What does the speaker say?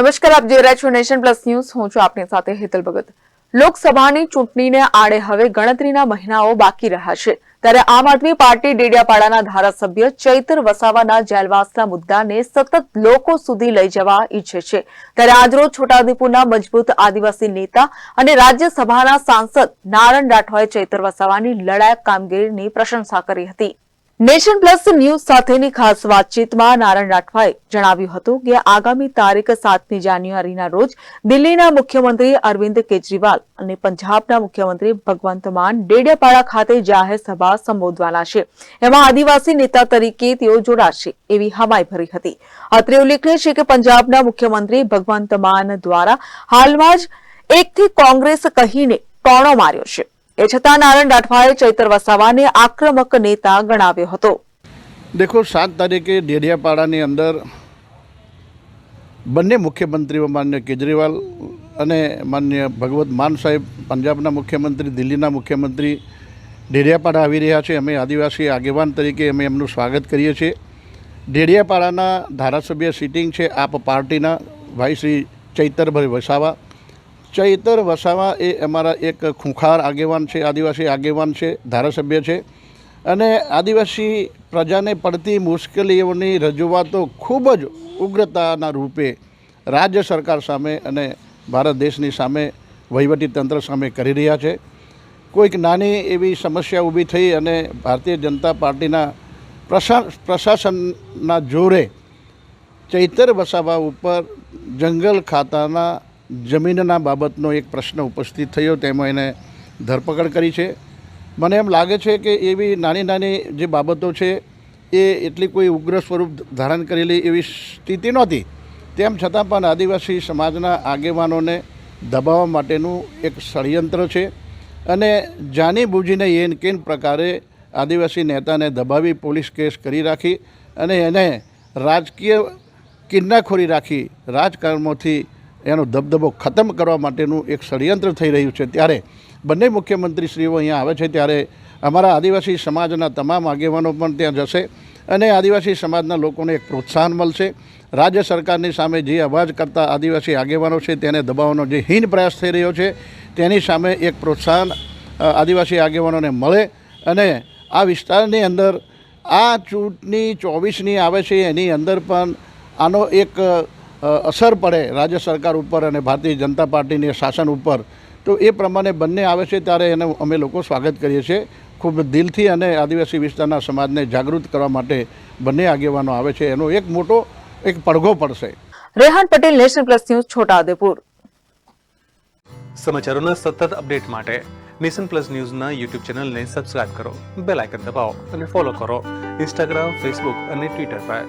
નમસ્કાર, આપ જોઈ રહ્યા છો નેશન પ્લસ ન્યૂઝ. હું છું આપની સાથે હેતલ ભગત. લોકસભાની ચૂંટણીને આડે હવે ગણતરીના મહિનાઓ બાકી રહ્યા છે. ત્યારે આમ આદમી પાર્ટી ડેડિયાપાડાના ધારાસભ્ય ચૈતર વસાવાના જેલવાસના મુદ્દાને સતત લોકો સુધી લઈ જવા ઈચ્છે છે. ત્યારે આજરોજ છોટાઉદેપુરના મજબૂત આદિવાસી નેતા અને રાજ્યસભાના સાંસદ નારણ રાઠવાએ ચૈતર વસાવાની લડાયક કામગીરીની પ્રશંસા કરી હતી. નેશન પ્લસ ન્યૂઝ સાથેની ખાસ વાતચીતમાં નારણ રાઠવાએ જણાવ્યું હતું કે આગામી તારીખ સાતમી જાન્યુઆરીના રોજ દિલ્હીના મુખ્યમંત્રી અરવિંદ કેજરીવાલ અને પંજાબના મુખ્યમંત્રી ભગવંત માન ડેડિયાપાડા ખાતે જાહેર સભા સંબોધવાના છે. એમાં આદિવાસી નેતા તરીકે તેઓ જોડાશે એવી હમાઈ ભરી હતી. અત્રે ઉલ્લેખનીય છે કે પંજાબના મુખ્યમંત્રી ભગવંત માન દ્વારા હાલમાં જ એકથી કોંગ્રેસ કહીને ટોણો માર્યો છે. એ છતાં નારણ રાઠવાએ ચૈતર વસાવાને આક્રમક નેતા ગણાવ્યો હતો. દેખો, સાત તારીખે ડેડિયાપાડાની અંદર બંને મુખ્યમંત્રીઓ માન્ય કેજરીવાલ અને માન્ય ભગવત માન સાહેબ, પંજાબના મુખ્યમંત્રી, દિલ્હીના મુખ્યમંત્રી ડેડિયાપાડા આવી રહ્યા છે. અમે આદિવાસી આગેવાન તરીકે અમે એમનું સ્વાગત કરીએ છીએ. ડેડિયાપાડાના ધારાસભ્ય સિટિંગ છે આપ પાર્ટીના, ભાઈ શ્રી ચૈતરભાઈ વસાવા. ચૈતર વસાવા એ અમારા એક ખૂંખાર આગેવાન છે, આદિવાસી આગેવાન છે, ધારાસભ્ય છે. અને આદિવાસી પ્રજાને પડતી મુશ્કેલીઓની રજૂઆતો ખૂબ જ ઉગ્રતાના રૂપે રાજ્ય સરકાર સામે અને ભારત દેશની સામે તંત્ર સામે કરી રહ્યા છે. કોઈક નાની એવી સમસ્યા ઊભી થઈ અને ભારતીય જનતા પાર્ટીના પ્રશા, પ્રશાસનના જોરે ચૈતર વસાવા ઉપર જંગલ ખાતાના જમીનના બાબતનો એક પ્રશ્ન ઉપસ્થિત થયો, તેમાં એને ધરપકડ કરી છે. મને એમ લાગે છે કે એવી નાની નાની જે બાબતો છે, એ એટલી કોઈ ઉગ્ર સ્વરૂપ ધારણ કરેલી એવી સ્થિતિ નહોતી. તેમ છતાં પણ આદિવાસી સમાજના આગેવાનોને દબાવવા માટેનું એક ષડયંત્ર છે અને જાણીબૂજીને એન કેન પ્રકારે આદિવાસી નેતાને દબાવી પોલીસ કેસ કરી રાખી અને એને રાજકીય કિન્નાખોરી રાખી રાજકારણમાંથી એનો દબદબો ખતમ કરવા માટેનું એક ષડયંત્ર થઈ રહ્યું છે. ત્યારે બંને મુખ્યમંત્રીશ્રીઓ અહીંયા આવે છે, ત્યારે અમારા આદિવાસી સમાજના તમામ આગેવાનો પણ ત્યાં જશે અને આદિવાસી સમાજના લોકોને એક પ્રોત્સાહન મળશે. રાજ્ય સરકારની સામે જે અવાજ કરતા આદિવાસી આગેવાનો છે, તેને દબાવવાનો જે હીન પ્રયાસ થઈ રહ્યો છે, તેની સામે એક પ્રોત્સાહન આદિવાસી આગેવાનોને મળે અને આ વિસ્તારની અંદર આ ચૂંટણી ચોવીસની આવે છે, એની અંદર પણ આનો એક અસર પડે રાજ્ય સરકાર ઉપર અને ભારતીય જનતા પાર્ટીની શાસન ઉપર તો એ પ્રમાણે બંને આવે છે ત્યારે એને અમે લોકો સ્વાગત કરીએ છીએ. ખૂબ દિલથી અને આદિવાસી વિસ્તારના સમાજને જાગૃત કરવા માટે બંને આગેવાનો આવે છે. એનો એક મોટો એક પડઘો પડશે. Rehan Patel national plus news Chhotaudepur. સમાચારોના સતત અપડેટ માટે નેશન પ્લસ ન્યૂઝના યુટ્યુબ ચેનલને સબસ્ક્રાઇબ કરો બેલ આઇકન દબાવો અને ફોલો કરો. ઇન્સ્ટાગ્રામ ફેસબુક અને ટ્વિટર પર.